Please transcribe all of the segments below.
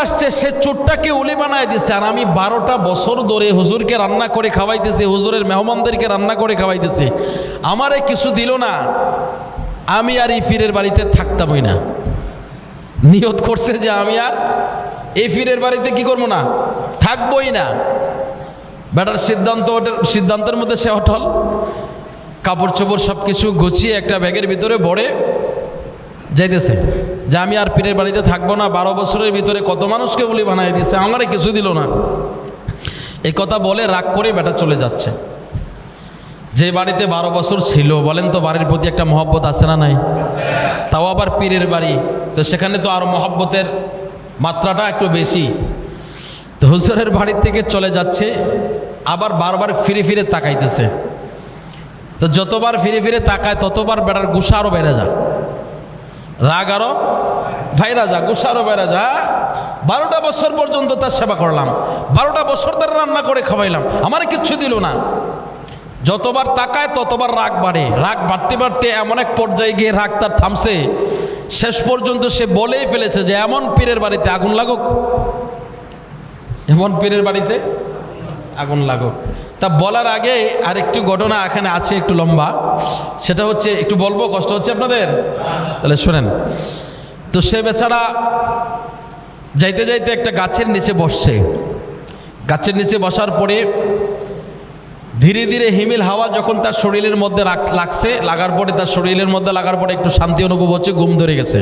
আসছে, সে চোরটাকে উলি বানায় দিছে। আর আমি বারোটা বছর ধরে হুজুরকে রান্না করে খাওয়াইতেছি, হুজুরের মেহমানদেরকে রান্না করে খাওয়াইতেছি। আমারে কিছু দিল না। আমি আর এই ফিরের বাড়িতে থাকতামই না। নিয়ত করছে যে আমি আর এই ফিরের বাড়িতে কি করব না? থাকবই না। বেটার সিদ্ধান্ত সিদ্ধান্তের মধ্যে সে অটল। কাপড় চোপড় সব কিছু গুছিয়ে একটা ব্যাগের ভিতরে ভরে যাইতেছে। যে আমি আর পীরের বাড়িতে থাকব না, বারো বছরের ভিতরে কত মানুষকে বলি বানাই দিয়েছে, আমারে কিছু দিল না। এই কথা বলে রাগ করে বেটা চলে যাচ্ছে। যে বাড়িতে বারো বছর ছিল, বলেন তো বাড়ির প্রতি একটা মহব্বত আছে না নাই? তাও আবার পীরের বাড়ি, তো সেখানে তো আরও মহব্বতের মাত্রাটা একটু বেশি। তো হুজুরের বাড়ি থেকে চলে যাচ্ছে, আবার বারবার ফিরে ফিরে তাকাইতেছে। তো যতবার ফিরে ফিরে তাকায়, ততবার বেটার গুসা আরও বেড়ে যায়। রাগ আরও? ভাইরা যা, গুসা আরও বেড়ে যা। বারোটা বছর পর্যন্ত তার সেবা করলাম। বারোটা বছর তার রান্না করে খাওয়াইলাম। আমার কিচ্ছু দিল না। যতবার তাকায় ততবার রাগ বাড়ে। রাগ বাড়তে বাড়তে এমন এক পর্যায়ে গিয়ে রাগ তার থামছে। শেষ পর্যন্ত সে বলেই ফেলেছে যে, এমন পীরের বাড়িতে আগুন লাগুক। এমন পীরের বাড়িতে আগুন লাগুক। তা বলার আগে আরেকটু ঘটনা এখানে আছে একটু লম্বা। সেটা হচ্ছে, একটু বলব, কষ্ট হচ্ছে আপনাদের? তাহলে শোনেন। তো সে বেচারা যাইতে যাইতে একটা গাছের নিচে বসছে। গাছের নিচে বসার পরে ধীরে ধীরে হিমিল হাওয়া যখন তার শরীরের মধ্যে লাগছে, লাগার পরে তার শরীরের মধ্যে লাগার পরে একটু শান্তি অনুভব হচ্ছে, ঘুম ধরে গেছে।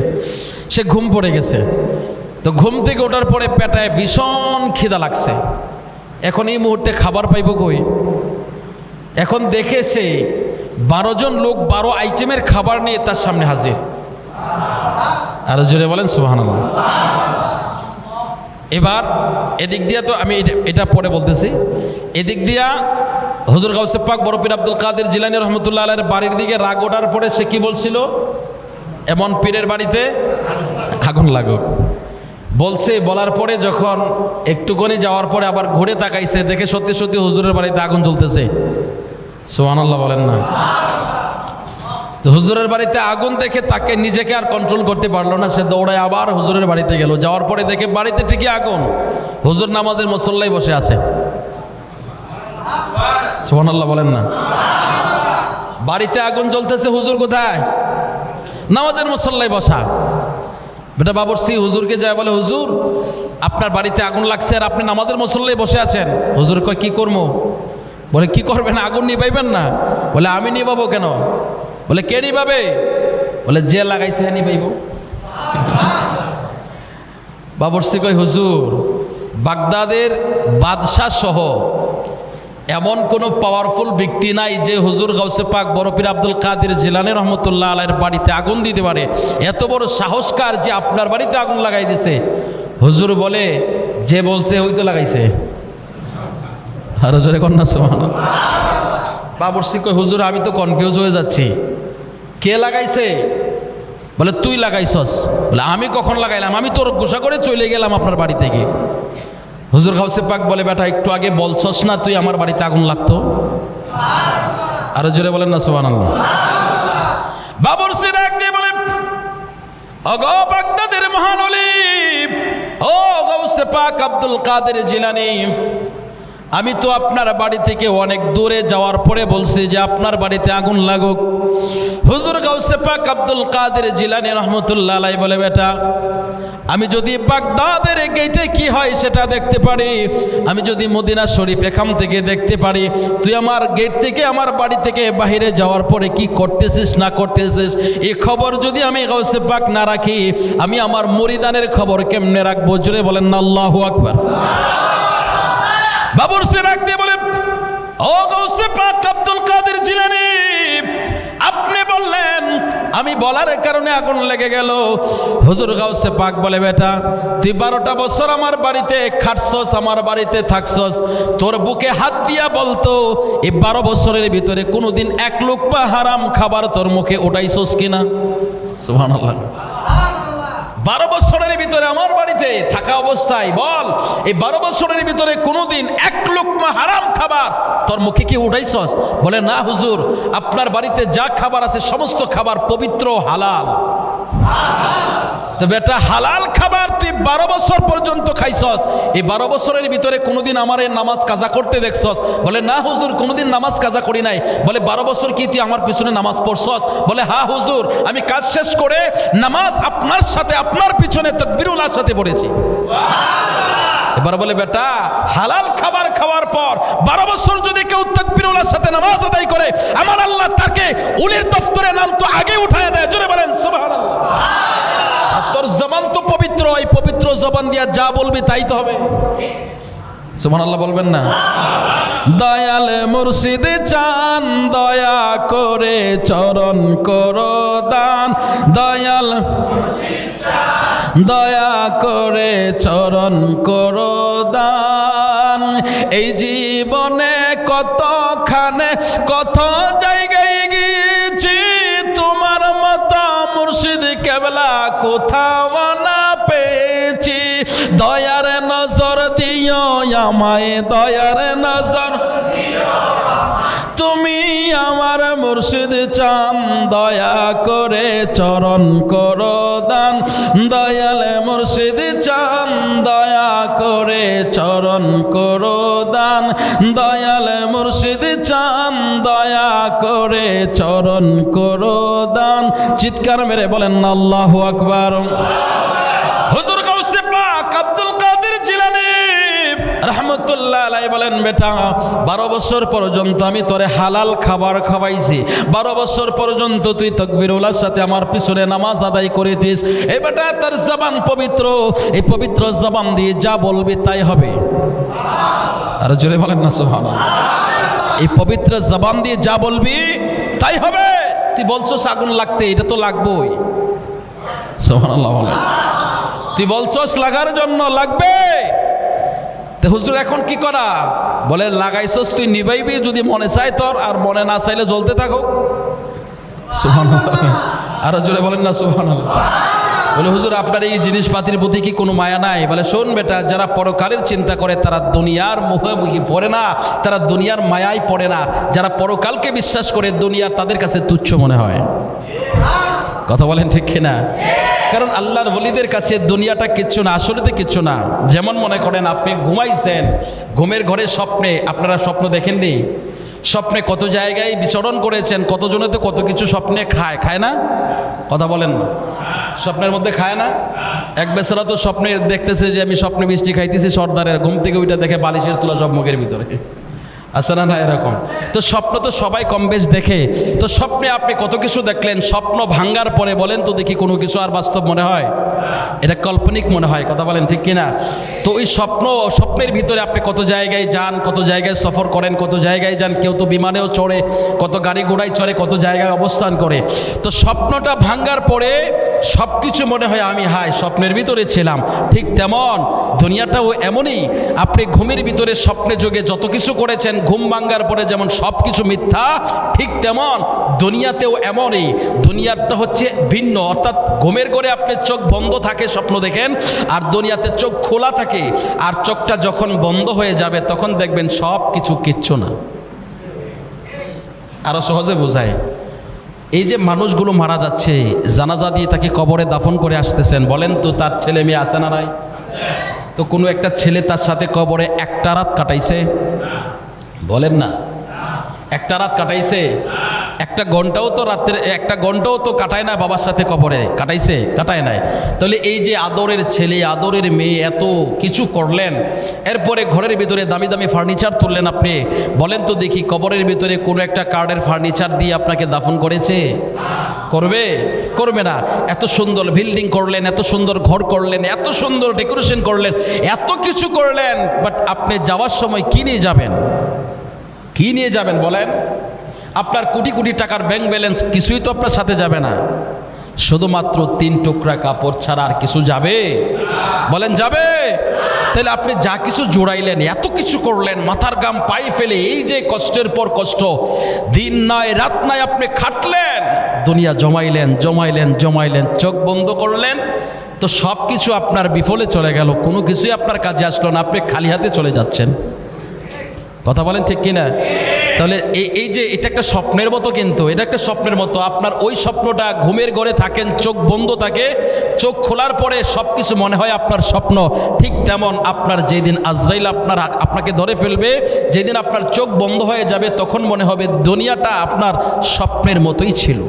সে ঘুম পড়ে গেছে। তো ঘুম থেকে ওঠার পরে পেটায় ভীষণ খিদা লাগছে। এখন এই মুহূর্তে খাবার পাইব কই? এখন দেখে সে বারো জন লোক বারো আইটেমের খাবার নিয়ে তার সামনে হাজির। আরও জোরে বলেন সুহান এবার এদিক দিয়া তো আমি এটা- পরে বলতেছি। এদিক দিয়া হুজুর গাউসে পাক আব্দুল কাদের জিলানি রহমতুল্লাহ আলের বাড়ির দিকে রাগ ওঠার পরে সে কি বলছিল? এমন পীরের বাড়িতে আগুন লাগুক। বলছে, বলার পরে যখন একটুখানি যাওয়ার পরে আবার ঘুরে তাকাইছে, দেখে সত্যি সত্যি হুজুরের বাড়িতে আগুন জ্বলতেছে। সোহান আল্লাহ বলেন না। তো হুজুরের বাড়িতে আগুন দেখে তাকে নিজেকে আর কন্ট্রোল করতে পারল না, সে দৌড়ায় আবার হুজুরের বাড়িতে গেল। যাওয়ার পরে দেখে বাড়িতে ঠিকই আগুন। হুজুর নামাজের মসল্লাই বসে আছে। সোহান আল্লাহ বলেন না। বাড়িতে আগুন জ্বলতেছে, হুজুর কোথায়? নামাজের মসল্লাই বসা। বেটা বাবরসি, হুজুরকে যায় বলে, হুজুর, আপনার বাড়িতে আগুন লাগছে আর আপনি নামাজের মসল্লাই বসে আছেন। হুজুর কয়, কি করব বলে, কি করবেন? আগুন নিবাইবেন না। বলে, আমি নিবাবো কেন? বলে, কে নিবাবে বলে, যে লাগাইছে হ্যাঁ নিবাইব বাবরসি কয়, হুজুর, বাগদাদের বাদশাহ সহ এমন কোনো পাওয়ারফুল ব্যক্তি নাই যে হুজুর গাউসে পাক বরফির আব্দুল কাদের জিলানি রহমতুল্লাহ আলাইয়ের বাড়িতে আগুন দিতে পারে। এত বড় সাহসকার যে আপনার বাড়িতে আগুন লাগাই দিছে। হুজুর বলে, যে বলছে ওই তো লাগাইছে। আরও জোরে কন্যা সোহান কই হুজুর, আমি তো কনফিউজ হয়ে যাচ্ছি। কে লাগাইছে? বলে, তুই লাগাইছস। বলে, আমি কখন লাগাইলাম? আমি তোর গোসা করে চলে গেলাম আপনার বাড়ি থেকে। হুজুর গাউসে পাক বলে, বেটা, একটু আগে বলছস না তুই আমার বাড়িতে আগুন লাগতো? আরও জোরে বলেন না সোহান আল্লাহ বাবর সিন ডাক দিয়ে বলে অগ বাগদাদের অলিপ ও গৌসে পাক আব্দুল কাদের জিলানি আমি তো আপনার বাড়ি থেকে অনেক দূরে যাওয়ার পরে বলছি যে আপনার বাড়িতে আগুন লাগুক। হুজুর গাউসে পাক আব্দুল কাদের জিলানি রহমতুল্লাহ আলাই বলে, বেটা, আমি যদি বাগদাদের গেটে কি হয় সেটা দেখতে পারি। আমি যদি মদিনা শরীফ এখান থেকে দেখতে পারি। তুই আমার গেট থেকে আমার বাড়ি থেকে বাইরে যাওয়ার পরে কি করতেছিস, না করতেছিস? এই খবর যদি আমি গাউসে পাক না রাখি, আমি আমার মরিদানের খবর কেমনে রাখব? জুড়ে বলেন না, আল্লাহু আকবার। বাবুর সে ডাক দিয়ে বলে, ও গৌসে পাক আব্দুল কাদের জিলানি, আপনি বললেন, আমি বলার কারণে আগুন লেগে গেল। হুজুর গাউসে পাক বলে, বেটা, তুই বারোটা বছর আমার বাড়িতে খাটছস, আমার বাড়িতে থাকছস। তোর বুকে হাত দিয়া বলতো এই বারো বছরের ভিতরে কোনোদিন এক লোক পা হারাম খাবার তোর মুখে ওটাইছস কিনা? সুবহানাল্লাহ। বারো বছরের ভিতরে আমার বাড়িতে থাকা অবস্থায় বল, এই বারো বছরের ভিতরে কোনোদিন এক লোকমা হারাম খাবার তোর মুখে কি উঠাইছস? বলে, না হুজুর, আপনার বাড়িতে যা খাবার আছে সমস্ত খাবার পবিত্র হালাল। তো বেটা হালাল খাবার, তুই বারো বছর পর্যন্ত খাইছস। এই বারো বছরের ভিতরে কোনোদিন আমার এই নামাজ কাজা করতে দেখছস। বলে, না, হুজুর, কোনোদিন নামাজ কাজা করি নাই। বলে, বারো বছর কি তুই আমার পিছনে নামাজ পড়ছস? বলে, হা, হুজুর, আমি কাজ শেষ করে নামাজ আপনার সাথে, আপনার পিছনে তকবিরুল্লার সাথে পড়েছি। এবার বলে, বেটা, হালাল খাবার খাওয়ার পর বারো বছর যদি কেউ তকবিরুল্লার সাথে নামাজ আদায় করে, আমার আল্লাহ তাকে উলির দফতরে নাম তো আগে উঠায় দেয়। জোরে বলেন, সুবহানাল্লাহ। তোর জবান তো পবিত্র এই পবিত্র জবান দিয়া যা বলবি তাই তো হবে। সুমান আল্লাহ বলবেন না? দয়াল মুর্শিদ চান, দয়া করে চরণ করো দান। দয়াল দয়া করে চরণ করো দান। এই জীবনে কতখানে, কত কেবলা কোথাও না পেয়েছি। দয়ার নজর দিও আমায়, দয়ার নজর তুমি আমার মুর্শিদ চান, দয়া করে চরণ করো দান। দয়াল মুর্শিদ চান, দয়া করে চরণ করো দান দয়াল মুর্শিদ চান দয়া করে চরণ করো দান। চিৎকার মেরে বলেন আল্লাহ আকবার। রহমতুল্লাহ বলেন, বেটা, বারো বছর পর্যন্ত আমি তোরে হালাল খাবার খাওয়াইছি। বারো বছর পর্যন্ত তুই তকবিরুল্লার সাথে আমার পিছনে নামাজ আদায় করেছিস। এই বেটা, তোর জবান পবিত্র। এই পবিত্র জবান দিয়ে যা বলবি তাই হবে। আর জোরে বলেন না সোহান এই পবিত্র জবান দিয়ে যা বলবি তাই হবে। তুই বলছো আগুন লাগতে, এটা তো লাগবই। সোহান তুই বলছস লাগার জন্য লাগবে। তো হুজুর, এখন কি করা? বলে, লাগাইছস তুই নিবাইবি যদি মনে চাই তোর, আর মনে না চাইলে জ্বলতে থাকো। সুহান আরও জোরে বলেন না সুহান বলে, হুজুর, আপনার এই জিনিসপাতির প্রতি কি কোনো মায়া নাই? বলে, শোন বেটা, যারা পরকালের চিন্তা করে, তারা দুনিয়ার মুখোমুখি পড়ে না, তারা দুনিয়ার মায়াই পড়ে না। যারা পরকালকে বিশ্বাস করে দুনিয়া তাদের কাছে তুচ্ছ মনে হয়। কথা বলেন ঠিক কিনা? কারণ আল্লাহর বলিদের কাছে দুনিয়াটা কিচ্ছু না, আসলেতে কিচ্ছু না। যেমন মনে করেন আপনি ঘুমাইছেন, ঘুমের ঘরে স্বপ্নে, আপনারা স্বপ্ন দেখেননি? স্বপ্নে কত জায়গায় বিচরণ করেছেন, কতজনে তো কত কিছু স্বপ্নে খায় খায় না? কথা বলেন না। স্বপ্নের মধ্যে খায় না? এক বেচারা তো স্বপ্নে দেখতেছে যে আমি স্বপ্নে মিষ্টি খাইতেছি সর্দারের, ঘুম থেকে ওইটা দেখে বালিশের তোলা সব মুখের ভিতরে। আছে না না এরকম? তো স্বপ্ন তো সবাই কম বেশ দেখে। তো স্বপ্নে আপনি কত কিছু দেখলেন? স্বপ্ন ভাঙ্গার পরে বলেন তো দেখি কোনো কিছু আর বাস্তব মনে হয়? এটা কাল্পনিক মনে হয়, কথা বলেন ঠিক কিনা? তো ওই স্বপ্ন, স্বপ্নের ভিতরে আপনি কত জায়গায় যান, কত জায়গায় সফর করেন, কত জায়গায় যান, কেউ তো বিমানেও চড়ে, কত গাড়ি ঘোড়ায় চড়ে, কত জায়গায় অবস্থান করে। তো স্বপ্নটা ভাঙ্গার পরে সব কিছু মনে হয় আমি হাই স্বপ্নের ভিতরে ছিলাম। ঠিক তেমন, দুনিয়াটাও এমনই। আপনি ঘুমের ভিতরে স্বপ্নে যোগে যত কিছু করেছেন ঘুম ভাঙ্গার পরে যেমন সব কিছু মিথ্যা, ঠিক তেমন দুনিয়াতেও এমনই। দুনিয়াটা হচ্ছে ভিন্ন। অর্থাৎ ঘুমের ঘরে আপনি চোখ বন্ধ থাকে স্বপ্ন দেখেন, আর দুনিয়াতে চোখ খোলা থাকে, আর চোখটা যখন বন্ধ হয়ে যাবে, তখন দেখবেন সব কিছু কিচ্ছু না। আরও সহজে বোঝায়। এই যে মানুষগুলো মারা যাচ্ছে, জানাজা দিয়ে তাকে কবরে দাফন করে আসতেছেন, বলেন তো তার ছেলে মেয়ে আছে না নাই? তো কোনো একটা ছেলে তার সাথে কবরে একটা রাত কাটাইছে বলেন না। একটা রাত কাটাইছে, একটা ঘন্টাও তো রাত্রে, একটা ঘন্টাও তো কাটায় না বাবার সাথে কবরে। কাটাইছে, কাটায় নাই। তাহলে এই যে আদরের ছেলে, আদরের মেয়ে এত কিছু করলেন, এরপরে ঘরের ভিতরে দামি দামি ফার্নিচার তুললেন আপনি। বলেন তো দেখি কবরের ভিতরে কোনো একটা কার্ডের ফার্নিচার দিয়ে আপনাকে দাফন করেছে? করবে? করবে না। এত সুন্দর বিল্ডিং করলেন, এত সুন্দর ঘর করলেন, এত সুন্দর ডেকোরেশন করলেন, এত কিছু করলেন বাট আপনি যাওয়ার সময় কিনে যাবেন? কি নিয়ে যাবেন বলেন? আপনার কোটি কোটি টাকার ব্যাংক ব্যালেন্স কিছুই তো আপনার সাথে যাবে না। শুধুমাত্র তিন টুকরা কাপড় ছাড়া আর কিছু যাবে? বলেন, যাবে। তাহলে আপনি যা কিছু জোড়াইলেন, এত কিছু করলেন, মাথার গাম পাই ফেলে, এই যে কষ্টের পর কষ্ট, দিন নয়, রাত নয় আপনি খাটলেন, দুনিয়া জমাইলেন জমাইলেন জমাইলেন, চোখ বন্ধ করলেন, তো সব কিছু আপনার বিফলে চলে গেল, কোনো কিছুই আপনার কাজে আসলো না, আপনি খালি হাতে চলে যাচ্ছেন। কথা বলেন ঠিক কিনা? তাহলে এই এই যে এটা একটা স্বপ্নের মতো কিন্তু, এটা একটা স্বপ্নের মতো। আপনার ওই স্বপ্নটা ঘুমের ঘরে থাকেন, চোখ বন্ধ থাকে, চোখ খোলার পরে সব কিছু মনে হয় আপনার স্বপ্ন। ঠিক তেমন আপনার যেদিন আজরাইল আপনার আপনাকে ধরে ফেলবে, যেদিন আপনার চোখ বন্ধ হয়ে যাবে, তখন মনে হবে দুনিয়াটা আপনার স্বপ্নের মতোই ছিল।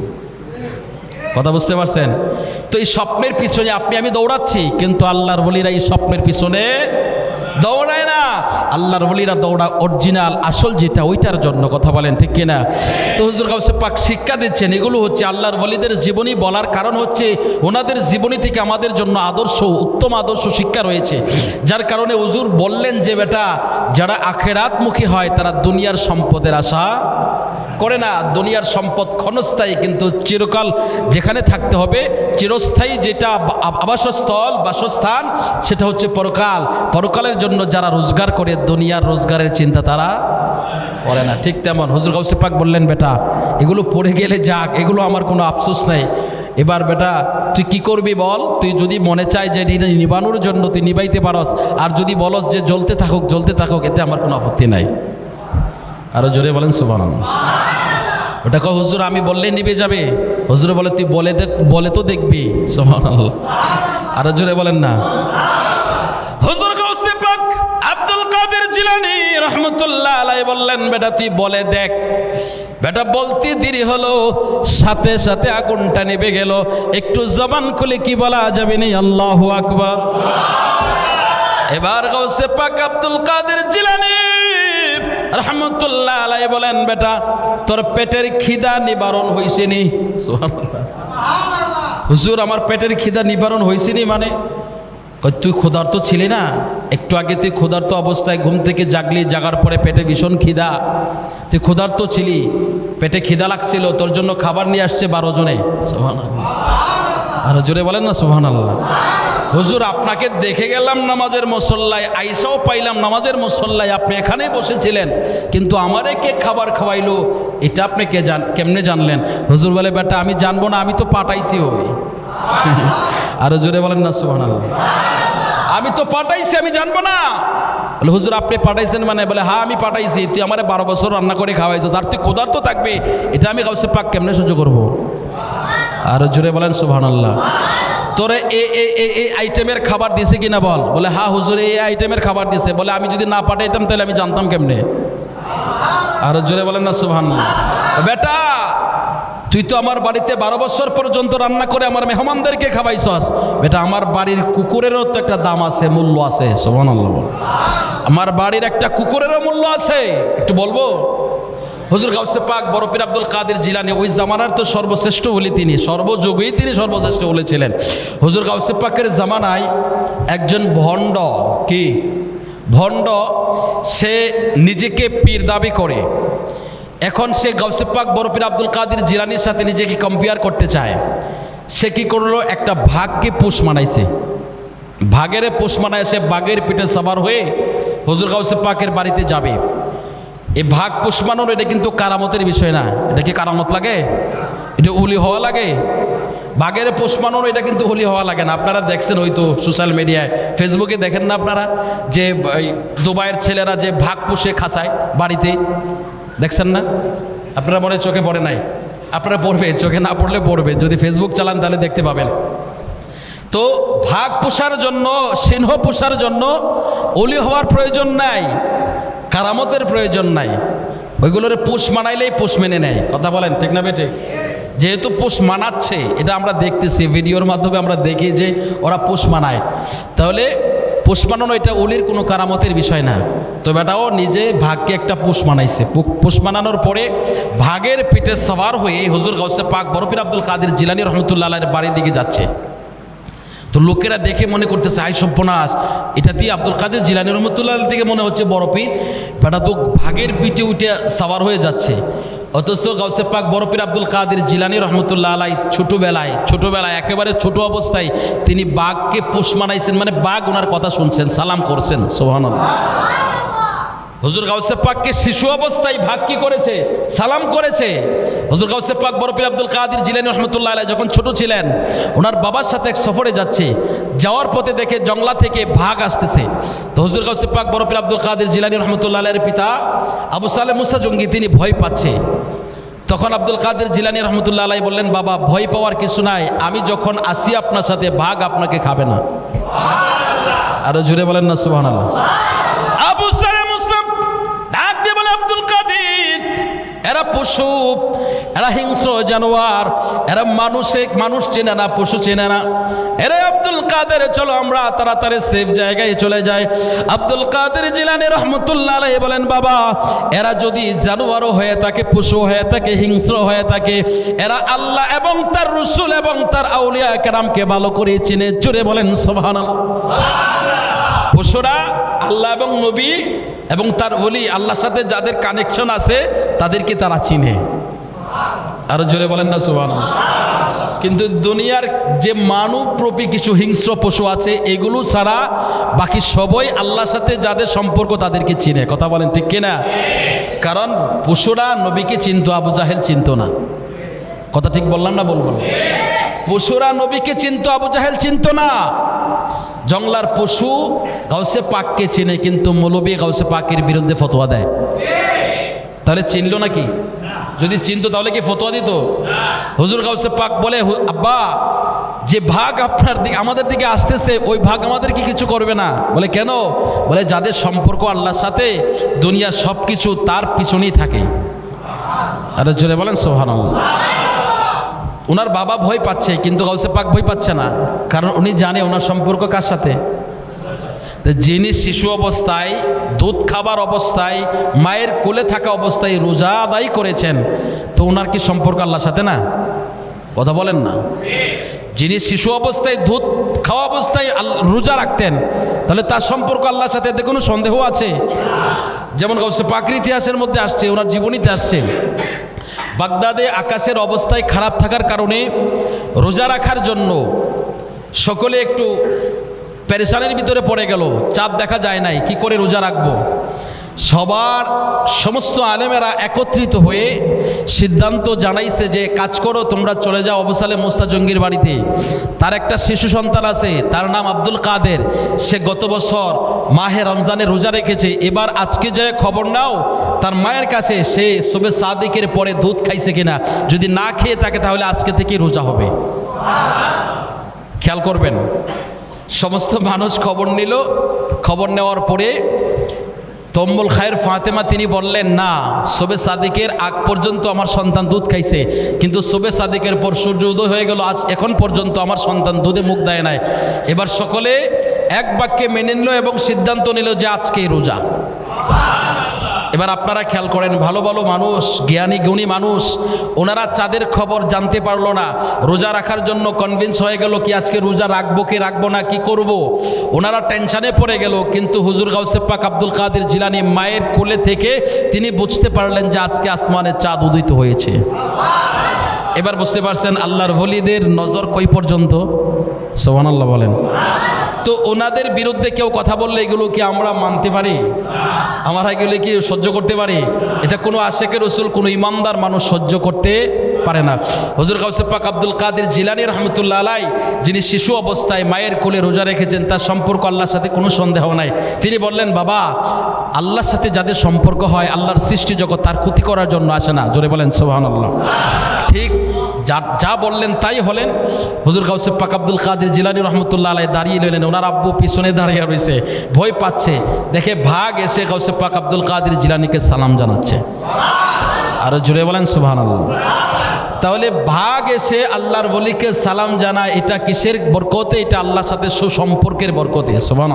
কথা বুঝতে পারছেন? তো এই স্বপ্নের পিছনে আপনি, আমি দৌড়াচ্ছি, কিন্তু আল্লাহর বলিরা এই স্বপ্নের পিছনে দৌড়ায় না। আল্লাহর বলিরা দৌড়া অরিজিনাল আসল যেটা, ওইটার জন্য কথা বলেন, ঠিক কিনা? তো হুজুর কাউসে পাক শিক্ষা দিচ্ছেন, এগুলো হচ্ছে আল্লাহর বলিদের জীবনী বলার কারণ হচ্ছে ওনাদের জীবনী থেকে আমাদের জন্য আদর্শ, উত্তম আদর্শ শিক্ষা রয়েছে। যার কারণে হুজুর বললেন যে, বেটা, যারা আখেরাতমুখী হয়, তারা দুনিয়ার সম্পদের আশা করে না, দুনিয়ার সম্পদ ক্ষণস্থায়ী কিন্তু চিরকাল যেখানে থাকতে হবে, চিরস্থায়ী যেটা আবাসস্থল, বাসস্থান, সেটা হচ্ছে পরকাল। পরকালের জন্য যারা রোজগার করে, দুনিয়ার রোজগারের চিন্তা তারা করে না। ঠিক তেমন। হুজুর গৌসে পাক বললেন, বেটা, এগুলো পড়ে গেলে যাক, এগুলো আমার কোনো আফসোস নেই। এবার বেটা, তুই কি করবি বল? তুই যদি মনে চায় যে নিবানোর জন্য তুই নিবাইতে পারস, আর যদি বলস যে জ্বলতে থাকুক জ্বলতে থাকুক, এতে আমার কোনো আপত্তি নাই। আরও জোরে বলেন সুবান ওটা কো হুজুর, আমি বললে নিবে যাবে। হুজুর বলে, তুই বলে দেখ, বলে তো দেখবি। সুবহান আরও জোরে বলেন না। হুজুর গাউসে আব্দুল কাদের জিলানী রহমতুল্লাহ আলাই বললেন, বেটা, তুই বলে দেখ। বেটা, বলতে দেরি হলো, সাথে সাথে আগুনটা নেবে গেল। একটু জবান খুলে কি বলা যাবে নি? আল্লাহু আকবার। এবার গৌসে পাক আব্দুল কাদের জিলানী রহমতুল্লাহ আলাই বলেন, বেটা, তোর পেটের খিদা নিবারণ হয়েছে নি হুজুর, আমার পেটের খিদা নিবারণ হয়েছে নি মানে তুই ক্ষুধার্ত ছিলি না? একটু আগে তুই ক্ষুধার্ত অবস্থায় ঘুম থেকে জাগলি, জাগার পরে পেটে ভীষণ খিদা। তুই ক্ষুধার্ত ছিলি, পেটে খিদা লাগছিল, তোর জন্য খাবার নিয়ে আসছে বারো জনে। সুবহানাল্লাহ। আর জোরে বলেন না সুহান আল্লাহ হুজুর, আপনাকে দেখে গেলাম নামাজের মসল্লায়, আইসাও পাইলাম নামাজের মসল্লায়, আপনি এখানেই বসেছিলেন, কিন্তু আমারে কে খাবার খাওয়াইলো? এটা আপনি কে জান, কেমনে জানলেন? হুজুর বলে, বেটা, আমি জানব না, আমি তো পাঠাইছি ওই। আরও জোরে বলেন না সুহান আমি তো পাঠাইছি, আমি জানব না। বলে, হুজুর, আপনি পাঠাইছেন মানে? বলে হ্যাঁ আমি পাঠাইছি, তুই আমার বারো বছর রান্না করে খাওয়াইছিস, আর তুই কোদার তো থাকবে? এটা আমি কাউসে পাক কেমনে সহ্য করব? আর জুড়ে বলেন সুবহান আল্লাহ তোরে এই আইটেমের খাবার দিছে কিনা বল? বলে হা হুজুর এই আইটেমের খাবার দিছে। বলে, আমি যদি না পাঠাইতাম, তাহলে আমি জানতাম কেমনে? আর জোরে বলেন না সুবহান বেটা, তুই তো আমার বাড়িতে বারো বছর পর্যন্ত রান্না করে আমার মেহমানদেরকে খাওয়াইছস। বেটা, আমার বাড়ির কুকুরেরও তো একটা দাম আছে, মূল্য আছে। সোহান আমার বাড়ির একটা কুকুরেরও মূল্য আছে। একটু বলব? হুজুর গাউসে পাক বরফির আব্দুল কাদের জিলানি, ওই জামানার তো সর্বশ্রেষ্ঠ বলি তিনি সর্বযুগেই তিনি সর্বশ্রেষ্ঠ বলেছিলেন হুজুর গাউসে পাকের জামানায় একজন ভণ্ড, কি? ভণ্ড, সে নিজেকে পীর দাবি করে। এখন সে গাউসে পাক বরফির আব্দুল কাদের জিলানির সাথে নিজেকে কম্পেয়ার করতে চায়। সে কি করল? একটা ভাগকে পুষ মানাইছে। ভাগের পোষ মানায় সে বাঘের পিঠে সাবার হয়ে হুজুর গাউসে পাকের বাড়িতে যাবে। এই ভাগ পুষ্পানোর এটা কিন্তু কারামতের বিষয় না। এটা কি কারামত লাগে? এটা উলি হওয়া লাগে? বাঘের পুষ্পানোর এটা কিন্তু হলি হওয়া লাগে না। আপনারা দেখছেন হয়তো সোশ্যাল মিডিয়ায় ফেসবুকে দেখেন না আপনারা? যে দুবাইয়ের ছেলেরা যে ভাগ পুষে খাসায় বাড়িতে। দেখছেন না? আপনারা মনে চোখে পড়ে নাই? আপনারা পড়বে, চোখে না পড়লে পড়বে। যদি ফেসবুক চালান, তাহলে দেখতে পাবেন। তো ভাগ পোষার জন্য, সিংহ পোষার জন্য অলি হওয়ার প্রয়োজন নাই। কারামতের প্রয়োজন নাই। ওইগুলোর পোষ মানাইলেই পোষ মেনে নেয়। কথা বলেন, ঠিক না বেটে যেহেতু পোষ মানাচ্ছে, এটা আমরা দেখতেছি। ভিডিওর মাধ্যমে আমরা দেখি যে ওরা পোষ মানায়। তাহলে পোষ মানানো এটা অলির কোনো কারামতের বিষয় না। তো বেটাও, নিজে ভাগকে একটা পোষ মানাইছে। পোষ মানানোর পরে ভাগের পিঠে সবার হয়ে হুজুর গাউসে পাক বরফির আব্দুল কাদের জিলানি রহমতুল্লাহ বাড়ির দিকে যাচ্ছে। তো লোকেরা দেখে মনে করতেছে আই সব্যনাশ এটা দিয়ে আব্দুল কাদের জিলানি রহমতুল্লাহ থেকে মনে হচ্ছে বড় পীর। বেটা তো ভাগের পিঠে উঠে সাবার হয়ে যাচ্ছে। অথচ গাউসে পাক বড় পীর আব্দুল কাদের জিলানি রহমতুল্লাহ আলাই ছোটোবেলায় ছোটোবেলায়, একেবারে ছোট অবস্থায় তিনি বাঘকে পোষ মানাইছেন মানে বাঘ ওনার কথা শুনছেন, সালাম করছেন সোহান হুজুর গাউসে পাককে শিশু অবস্থায় ভাগ কি করেছে? সালাম করেছে? হুজুর গাউসে পাক বরফির আব্দুল কাদির জিলানি রহমতুল্লাহ আলাই যখন ছোট ছিলেন, ওনার বাবার সাথে এক সফরে যাচ্ছে। যাওয়ার পথে দেখে জংলা থেকে ভাগ আসতেছে। তো হুজুর গাউসে পাক বরফির আব্দুল কাদির জিলানি রহমতুল্লাহ আলাইয়ের পিতা আবু সালে মুসা জঙ্গি, তিনি ভয় পাচ্ছে। তখন আব্দুল কাদের জিলানি রহমতুল্লাহ আলাই বললেন, বাবা, ভয় পাওয়ার কিছু নাই, আমি যখন আসি আপনার সাথে, ভাগ আপনাকে খাবে না। আরও জুড়ে বলেন না সুবাহ আবু এরা পশু, এরা হিংস্র জানোয়ার, এরা মানুষে, মানুষ চেনে না, পশু চেনে না। এরা আব্দুল কাদের, চলো আমরা তাড়াতাড়ি সেফ জায়গায় চলে যাই। আব্দুল কাদের জিলানি রহমতুল্লাহ আলাইহি বলেন, বাবা, এরা যদি জানোয়ারও হয়ে থাকে পশু হয়ে থাকে হিংস্র হয়ে থাকে, এরা আল্লাহ এবং তার রসুল এবং তার আউলিয়া কেরামকে ভালো করে চিনে চুরে বলেন সোভানাল্লাহ পশুরা আল্লাহ এবং নবী এবং তার অলি আল্লাহর সাথে যাদের কানেকশন আছে, তাদেরকে তারা চিনে। আরও জোরে বলেন না সুবান কিন্তু দুনিয়ার যে মানব প্রপি কিছু হিংস্র পশু আছে, এগুলো ছাড়া বাকি সবই আল্লাহর সাথে যাদের সম্পর্ক তাদেরকে চিনে। কথা বলেন ঠিক কিনা? কারণ পশুরা নবীকে চিনত, আবু জাহেল চিনতো না। কথা ঠিক বললাম না, বলব পশুরা নবীকে চিনতো, আবু জাহেল চিনতো না। জংলার পশু গাউসে পাককে চিনে, কিন্তু মৌলবী গাউসে পাকের বিরুদ্ধে ফতোয়া দেয়। তাহলে চিনলো নাকি? যদি চিনতো তাহলে কি ফতোয়া দিত? হুজুর গাউসে পাক বলে, "হু- আব্বা, যে ভাগ আপনার দিকে, আমাদের দিকে আসতেছে, ওই ভাগ আমাদের কি কিছু করবে না? বলে, কেন? বলে, যাদের সম্পর্ক আল্লাহর সাথে, দুনিয়ার সব কিছু তার পিছনেই থাকে। আরে জোরে বলেন সোহান ওনার বাবা ভয় পাচ্ছে, কিন্তু গাউসে পাক ভয় পাচ্ছে না। কারণ উনি জানে ওনার সম্পর্ক কার সাথে? যিনি শিশু অবস্থায়, দুধ খাবার অবস্থায়, মায়ের কোলে থাকা অবস্থায় রোজা আদায় করেছেন, তো ওনার কি সম্পর্ক আল্লাহর সাথে না? কথা বলেন না। যিনি শিশু অবস্থায়, দুধ খাওয়া অবস্থায় রোজা রাখতেন, তাহলে তার সম্পর্ক আল্লাহর সাথে এতে কোনো সন্দেহ আছে? যেমন গাউসে পাকের ইতিহাসের মধ্যে আসছে ওনার জীবনীতে আসছে। বাগদাদে আকাশের অবস্থায় খারাপ থাকার কারণে রোজা রাখার জন্য সকলে একটু প্যারেশানের ভিতরে পড়ে গেল। চাপ দেখা যায় নাই, কি করে রোজা রাখব? সবার সমস্ত আলেমেরা একত্রিত হয়ে সিদ্ধান্ত জানাইছে যে, কাজ করো, তোমরা চলে যাও অবসালে মোস্তা জঙ্গির বাড়িতে। তার একটা শিশু সন্তান আছে, তার নাম আব্দুল কাদের। সে গত বছর মাহে রমজানে রোজা রেখেছে। এবার আজকে যে খবর নাও, তার মায়ের কাছে সে শুভে সাদিকের পরে দুধ খাইছে কিনা, যদি না খেয়ে থাকে তাহলে আজকে থেকে রোজা হবে। খেয়াল করবেন, সমস্ত মানুষ খবর নিল। খবর নেওয়ার পরে তম্বুল খায়ের ফাতেমা তিনি বললেন, না সোবে সাদিকের আগ পর্যন্ত আমার সন্তান দুধ খাইছে, কিন্তু সোবে সাদিকের পর সূর্য উদয় হয়ে গেল, আজ এখন পর্যন্ত আমার সন্তান দুধে মুখ দেয় নাই। এবার সকলে এক বাক্যে মেনে নিল এবং সিদ্ধান্ত নিল যে আজকেই রোজা। এবার আপনারা খেয়াল করেন, ভালো ভালো মানুষ, জ্ঞানী গুণী মানুষ, ওনারা চাঁদের খবর জানতে পারল না। রোজা রাখার জন্য কনভিন্স হয়ে গেল কি আজকে রোজা রাখব কি রাখব না, কি করব। ওনারা টেনশানে পড়ে গেল, কিন্তু হুজুর গাউসে পাক আব্দুল কাদের জিলানি মায়ের কোলে থেকে তিনি বুঝতে পারলেন যে আজকে আসমানে চাঁদ উদিত হয়েছে। এবার বুঝতে পারছেন, আল্লাহর ভলিদের নজর কই পর্যন্ত? সোহান আল্লাহ বলেন। তো ওনাদের বিরুদ্ধে কেউ কথা বললে এগুলো কি আমরা মানতে পারি? আমরা এগুলো কি সহ্য করতে পারি? এটা কোনো আশেকের রসুল, কোনো ইমানদার মানুষ সহ্য করতে পারে না। হজুর গাউসে পাক আব্দুল কাদের জিলানি রহমতুল্লাহ আলাই, যিনি শিশু অবস্থায় মায়ের কোলে রোজা রেখেছেন, তার সম্পর্ক আল্লাহর সাথে কোনো সন্দেহ নাই। তিনি বললেন, বাবা, আল্লাহর সাথে যাদের সম্পর্ক হয়, আল্লাহর সৃষ্টি জগৎ তার ক্ষতি করার জন্য আসে না। জোরে বলেন সোহান আল্লাহ ঠিক যা যা বললেন তাই হলেন। হুজুর গাউসে পাক আব্দুল কাদের জিলানি রহমতুল্লাহ আলাই দাঁড়িয়ে নিলেন ওনার আব্বু পিছনে দাঁড়িয়ে রয়েছে ভয় পাচ্ছে। দেখে ভাগ এসে গাউসে পাক আব্দুল কাদের জিলানিকে সালাম জানাচ্ছে। আরও জুড়ে বলেন সুবহান তাহলে ভাগ এসে আল্লাহর বলিকে সালাম জানা এটা কিসের বরকতে? এটা আল্লাহর সাথে সুসম্পর্কের বরকতে। সুবহান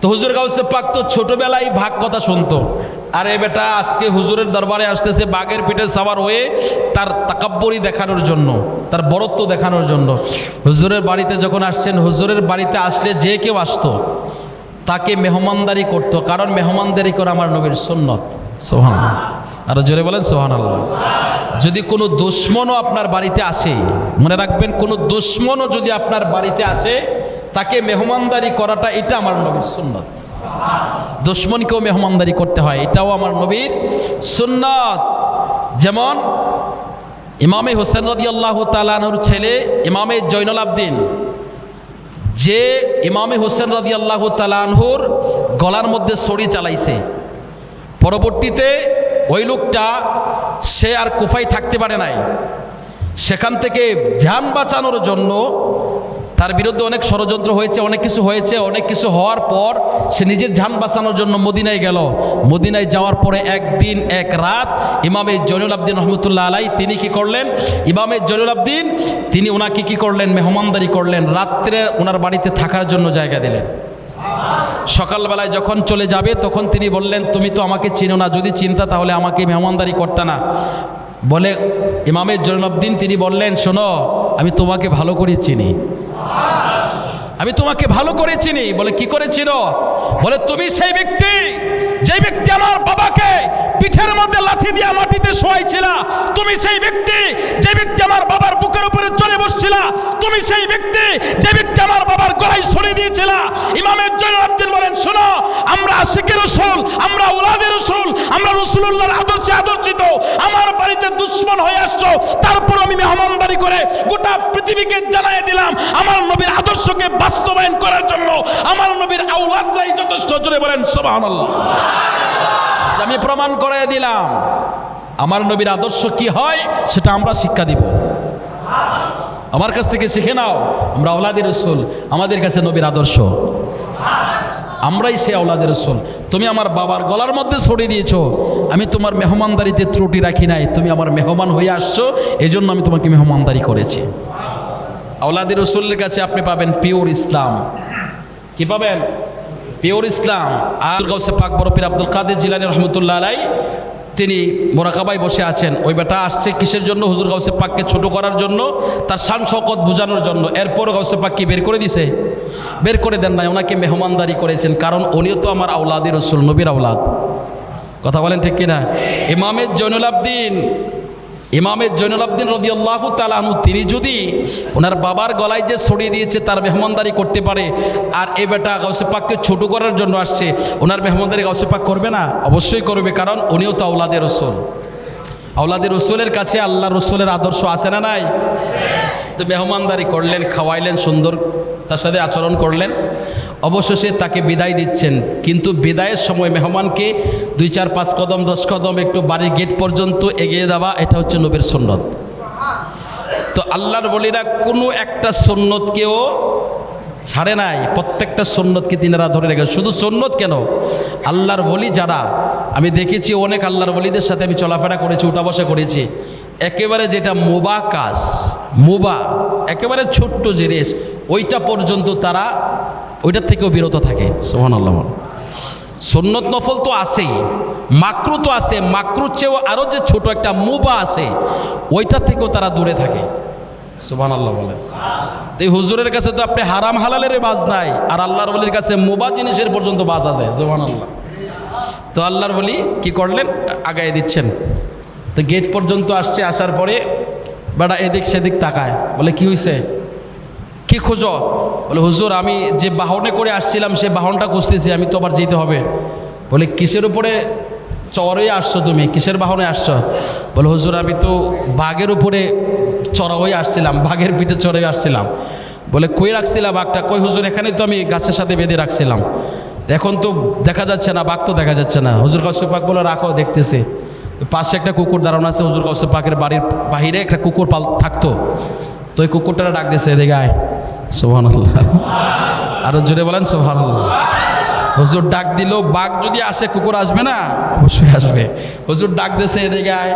তো হুজুর গাউসে পাক তো ছোটোবেলায় ভাগ কথা শুনতো। আরে বেটা, আজকে হুজুরের দরবারে আসতেছে বাঘের পিঠে সাবার হয়ে তার তাকাব্বরি দেখানোর জন্য, তার বরত্ব দেখানোর জন্য। হুজুরের বাড়িতে যখন আসছেন, হুজুরের বাড়িতে আসলে যে কেউ আসতো, তাকে মেহমানদারি করতো, কারণ মেহমানদারি করা আমার নবীর সুন্নত। সোহান আর জোরে বলেন সোহান আল্লাহ যদি কোনো দুশ্মনও আপনার বাড়িতে আসে, মনে রাখবেন, কোনো দুশ্মনও যদি আপনার বাড়িতে আসে, তাকে মেহমানদারি করাটা এটা আমার নবীর সুন্নত। দুশ্মনকেও মেহমানদারি করতে হয়। এটাও আমার নবীর সুন্নাত। যেমন ইমামে হোসেন রদি আল্লাহ তালানুর ছেলে ইমামে জৈনুল আবদিন, যে ইমামে হোসেন রদি আল্লাহ তালানহুর গলার মধ্যে ছড়ি চালাইছে। পরবর্তীতে ওই লোকটা, সে আর কুফাই থাকতে পারে নাই। সেখান থেকে যান বাঁচানোর জন্য তার বিরুদ্ধে অনেক ষড়যন্ত্র হয়েছে, অনেক কিছু হয়েছে, অনেক কিছু হওয়ার পর সে নিজের যান বাঁচানোর জন্য মদিনায় গেল। মদিনায় যাওয়ার পরে একদিন, এক রাত ইমামে জৈনুল আবদিন রহমতুল্লাহ আলাই তিনি কি করলেন? ইমামে জৈনুল আবদিন তিনি ওনাকে কি করলেন? মেহমানদারি করলেন। রাত্রে ওনার বাড়িতে থাকার জন্য জায়গা দিলেন। সকালবেলায় যখন চলে যাবে, তখন তিনি বললেন, তুমি তো আমাকে চিনো না। যদি চিন্তা তাহলে আমাকে মেহমানদারি করতে না। বলে ইমামের জৈনবদিন তিনি বললেন শোনো আমি তোমাকে ভালো করে চিনি। আমি তোমাকে ভালো করে চিনি। বলে, কি করে বলে, তুমি সেই ব্যক্তি যে ব্যক্তি আমার বাবাকে পিঠের মধ্যে লাথি দিয়া মাটিতে শোয়াইছিল, তুমি সেই ব্যক্তি, যে ব্যক্তি আমার বাবার বুকের উপরে চলে বসছিল, তুমি সেই ব্যক্তি, যে ব্যক্তি আমার বাবার গলায় ছড়ে দিয়েছিল। ইমামের জন্য আব্দুল বলেন, শোনো, আমরা আশিকের রসুল, আমরা ওলাদের রসুল, আমরা রসুল্লাহর আদর্শে আদর্শিত। আমার বাড়িতে দুশ্মন হয়ে আসছো, তারপর আমি মেহমানদারি করে গোটা পৃথিবীকে জানাই দিলাম, আমার নবীর আদর্শকে বাস্তবায়ন করার জন্য আমার নবীর আউলাদরাই যথেষ্ট। জোরে বলেন, সুবহানাল্লাহ। আমি প্রমাণ করে দিলাম, আমার নবীর আদর্শ কি হয়, সেটা আমরা শিক্ষা দিব। আমার কাছ থেকে শিখে নাও, আমরা আওলাদের রসুল, আমাদের কাছে নবীর আদর্শ। আমরাই সে আওলাদের রসুল। তুমি আমার বাবার গলার মধ্যে ছড়িয়ে দিয়েছ, আমি তোমার মেহমানদারিতে ত্রুটি রাখি নাই, তুমি আমার মেহমান হয়ে আসছো এই জন্য আমি তোমাকে মেহমানদারি করেছি। আওলাদের রসুলের কাছে আপনি পাবেন পিওর ইসলাম। কি পাবেন? Pure Islam. গৌসে পাক বরফির আব্দুল কাদের জিলানি রহমতুল্লাহ আলাই, তিনি মোরাকাবায় বসে আছেন। ওই বেটা আসছে কিসের জন্য? হুজুর গাউসে পাককে ছোট করার জন্য, তার শান শকত বোঝানোর জন্য। এরপর গাউসে পাককে বের করে দিছে? বের করে দেন নাই, ওনাকে মেহমানদারি করেছেন। কারণ উনিও তো আমার আউলাদি রসুল, নবীর আউলাদ কথা বলেন ঠিক কিনা? ইমামের জৈনুল আবদিন ইমামের জৈনুল আবদিন রদি আল্লাহ তালাহু তিনি যদি ওনার বাবার গলায় যে ছড়িয়ে দিয়েছে, তার মেহমানদারি করতে পারে, আর এই বেটা গাউসে পাককে ছোট করার জন্য আসছে, ওনার মেহমানদারি গাউসে পাক করবে না? অবশ্যই করবে, কারণ উনিও তো আউলাদের রসুল। আউলাদের রসুলের কাছে আল্লাহ রসুলের আদর্শ আছে না নাই? তো মেহমানদারি করলেন, খাওয়াইলেন, সুন্দর তার সাথে আচরণ করলেন। অবশেষে তাকে বিদায় দিচ্ছেন। কিন্তু বিদায়ের সময় মেহমানকে দুই, চার, পাঁচ কদম, দশ কদম একটু বাড়ির গেট পর্যন্ত এগিয়ে দেওয়া, এটা হচ্ছে নবীর সুন্নত। তো আল্লাহর বলিরা কোনো একটা সুন্নতকেও ছাড়ে নাই। প্রত্যেকটা সন্ন্যতকে তিনারা ধরে রেখে শুধু সন্ন্যত কেন? আল্লাহর বলি যারা, আমি দেখেছি অনেক আল্লাহর বলিদের সাথে আমি চলাফেরা করেছি, উঠা বসা করেছি। একেবারে যেটা মোবা কাজ, মোবা, একেবারে ছোট্ট জিনিস, ওইটা পর্যন্ত তারা ওইটার থেকেও বিরত থাকে সোহান আল্লাহ সন্ন্যত নফল তো আছেই, মাকরু তো আছে, মাকরুর চেয়েও আরও যে ছোট একটা মুবা আছে, ওইটার থেকেও তারা দূরে থাকে সুবান আল্লাহ বলে এই হুজুরের কাছে তো আপনি হারাম হালালের বাজ নাই, আর আল্লাহর বলির কাছে মোবা জিনিসের পর্যন্ত বাজ আছে সুবান আল্লাহ তো আল্লাহর বলি কি করলেন? আগায় দিচ্ছেন। তো গেট পর্যন্ত আসছে, আসার পরে বেটা এদিক সেদিক তাকায়, বলে, কি হয়েছে কি খোঁজো? বলে, হুজুর, আমি যে বাহনে করে আসছিলাম, সে বাহনটা খুঁজতেছি, আমি তো আবার যেতে হবে। বলে, কিসের উপরে চড়ে আসছো তুমি? কিসের বাহনে আসছো? বলে, হুজুর, আমি তো বাঘের উপরে চড়া হয়ে আসছিলাম, বাঘের পিঠে চড়ে আসছিলাম। বলে, কই রাখছিলাম বাঘটা? কই, হুজুর, এখানে তো আমি গাছের সাথে বেঁধে রাখছিলাম। এখন তো দেখা যাচ্ছে না, বাঘ তো দেখা যাচ্ছে না। হুজুর কাছে পাক বলে, রাখো, দেখতেছে। পাশে একটা কুকুর দাঁড়ানো আছে, হুজুর কাছে পাকের বাড়ির বাহিরে একটা কুকুর পাল থাকতো। তো ওই কুকুরটা ডাক দিয়েছে এদিকে আয়। সোহান আরও জোরে বলেন সোহান হুজুর ডাক দিল, বাঘ যদি আসে, কুকুর আসবে না? অবশ্যই আসবে। হুজুর ডাক দিয়েছে এদিকে আয়।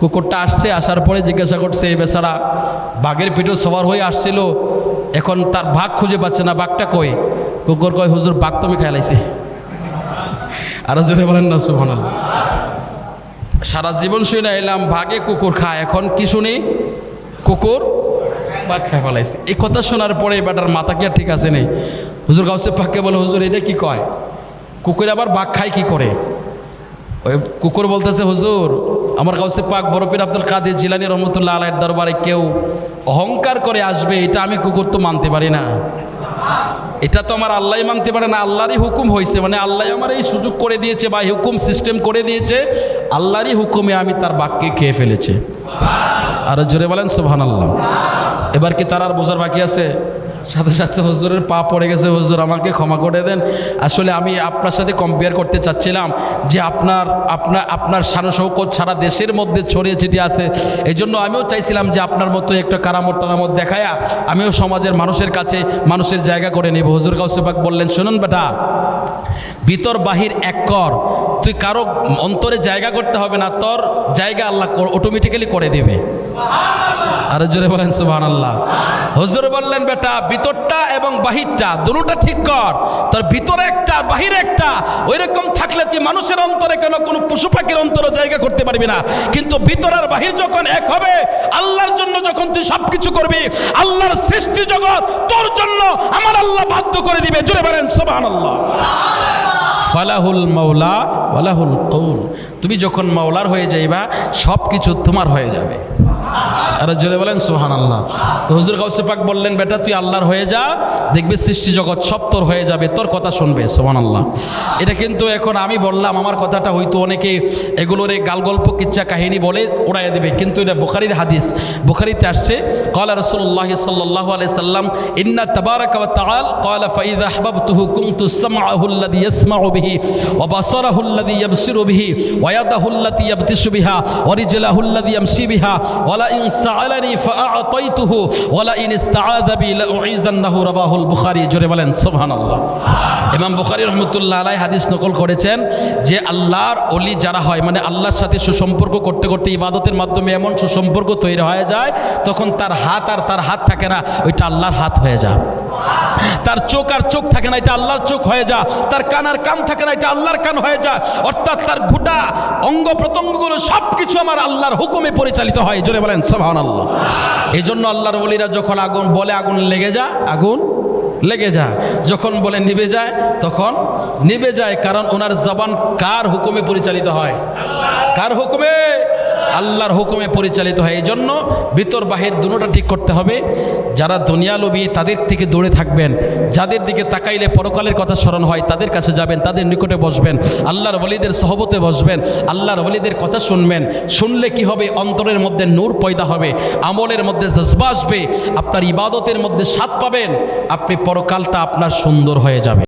কুকুরটা আসছে, আসার পরে জিজ্ঞাসা করছে, এই বেচারা বাঘের পিঠে সবার হয়ে আসছিল, এখন তার বাঘ খুঁজে পাচ্ছে না, বাঘটা কই? কুকুর কয়, হুজুর, বাঘ তুমি খেলাইছি আরও জোরে বলেন না সোহান সারা জীবন শুনে এলাম ভাগে কুকুর খায়, এখন কি শুনি? কুকুর বা খেয়ে ফেলাইছে। এই কথা শোনার পরে বেটার মাথা কি আর ঠিক আছে নেই? হুজুর গাউসে পাককে বলে, হুজুর, এটা কি কয়? কুকুর আবার বাঘ খায় কি করে? ওই কুকুর বলতেছে, হুজুর, আমার গাউসে পাক বরফির আব্দুল কাদের জিলানি রহমতুল্লাহ আলাইয়ের দরবারে কেউ অহংকার করে আসবে, এটা আমি কুকুর তো মানতে পারি না। এটা তো আমার আল্লাহ মানতে পারে না, আল্লাহরই হুকুম হয়েছে মানে আল্লাহ আমার এই সুযোগ করে দিয়েছে বা হুকুম সিস্টেম করে দিয়েছে, আল্লাহরই হুকুমে আমি তার বাক্যে খেয়ে ফেলেছি। আরও জোরে বলেন সোহান আল্লাহ এবার কি তার আর বোঝার বাকি আছে? সাথে সাথে হুজুরের পা পড়ে গেছে, হুজুর আমাকে ক্ষমা করে দেন। আসলে আমি আপনার সাথে কম্পেয়ার করতে চাচ্ছিলাম যে আপনার আপনার আপনার সানুশৌকত সারা দেশের মধ্যে ছড়িয়ে ছিটিয়ে আছে। এই জন্য আমিও চাইছিলাম যে আপনার মতো একটা কারামত টারামত দেখায়া আমিও সমাজের মানুষের কাছে মানুষের জায়গা করে নেব। হুজুর কাউসেবাক বললেন, শুনুন বেটা, ভিতর বাহির এক কর তুই কারও অন্তরে জায়গা করতে হবে না, তোর জায়গা আল্লাহ অটোমেটিক্যালি করে দেবে। আরও জোরে বলেন সুবহান আল্লাহ হুজুর বললেন, বেটা, ভিতরটা এবং বাহিরটা দুটোটা ঠিক কর। তোর ভিতরে একটা বাহিরে একটা। ওই রকম থাকলে তুই মানুষের অন্তরে কেন কোনো পশু পাখির অন্তরে জায়গা করতে পারবি না। কিন্তু ভিতর আর বাহির যখন এক হবে, আল্লাহর জন্য যখন তুই সব কিছু করবি, আল্লাহর সৃষ্টি জগৎ তোর জন্য আমার আল্লাহ বাধ্য করে দিবে। জোরে বলেন সুবহান আল্লাহ ফালাহুল মাওলা ওয়ালাহুল কৌল। তুমি যখন মাওলার হয়ে যাইবা সব কিছু তোমার হয়ে যাবে। আরে জোরে বলেন সোহান আল্লাহ তো হুজুর গাউসে পাক বললেন, বেটা, তুই আল্লাহর হয়ে যা, দেখবি সৃষ্টি জগৎ সব তোর হয়ে যাবে, তোর কথা শুনবে। সোহান আল্লাহ এটা কিন্তু এখন আমি বললাম, আমার কথাটা হয়তো অনেকে এগুলোর এই গালগল্প কিচ্ছা কাহিনী বলে ওড়াইয়া দেবে, কিন্তু এটা বুখারির হাদিস। বুখারিতে আসছে কয়লা রসুল্লাহ সাল্লাহ আলি সাল্লাম, ইন্না তবারক তাল কয়লা ফাইদ আহবাব তুহু কুমতু সামাহুল্লাদি ইয়াসমা ওবিহি অবাসরাহুল্লাদি ইয়াবসির ওবিহি ওয়াদাহুল্লাতি ইয়াবতিসু অরিজলাহুল্লাদি ইয়ামসি ওয়ালা সাআলানি ফাআতাইতুহু লাউইযান্নাহু রাবাহুল বুখারী জোরে বলেন, সুবহানাল্লাহ। ইমাম বুখারী রাহমাতুল্লাহ আলাইহি হাদিস নকল করেছেন যে আল্লাহর ওলি যারা হয় মানে আল্লাহর সাথে সুসম্পর্ক করতে করতে ইবাদতের মাধ্যমে এমন সুসম্পর্ক তৈরি হয়ে যায়, তখন তার হাত আর তার হাত থাকে না, ওইটা আল্লাহর হাত হয়ে যায়। তার চোখ আর চোখ থাকে না, এটা আল্লাহর চোখ হয়ে যা তার কান আর কান থাকে না, এটা আল্লাহর কান হয়ে যা অর্থাৎ তার ঘুটা অঙ্গ প্রত্যঙ্গগুলো সব কিছু আমার আল্লাহর হুকুমে পরিচালিত হয়, জোরে বলেন সোহান আল্লাহ এই জন্য আল্লাহর বলিরা যখন আগুন বলে, আগুন লেগে যা আগুন লেগে যায়। যখন বলে নিবে যায়, তখন নিবে যায়, কারণ ওনার জবান কার হুকুমে পরিচালিত হয়? কার হুকুমে? আল্লাহর হুকুমে পরিচালিত হয়। এই জন্য ভিতর বাহির দুটোটা ঠিক করতে হবে। যারা দুনিয়া লোভী তাদের থেকে দূরে থাকবেন। যাদের দিকে তাকাইলে পরকালের কথা স্মরণ হয়, তাদের কাছে যাবেন, তাদের নিকটে বসবেন। আল্লাহর বলিদের সহবতে বসবেন, আল্লাহর বলিদের কথা শুনবেন। শুনলে কি হবে? অন্তরের মধ্যে নূর পয়দা হবে, আমলের মধ্যে জজবা আসবে, আপনার ইবাদতের মধ্যে স্বাদ পাবেন, আপনি পরকালটা আপনার সুন্দর হয়ে যাবে।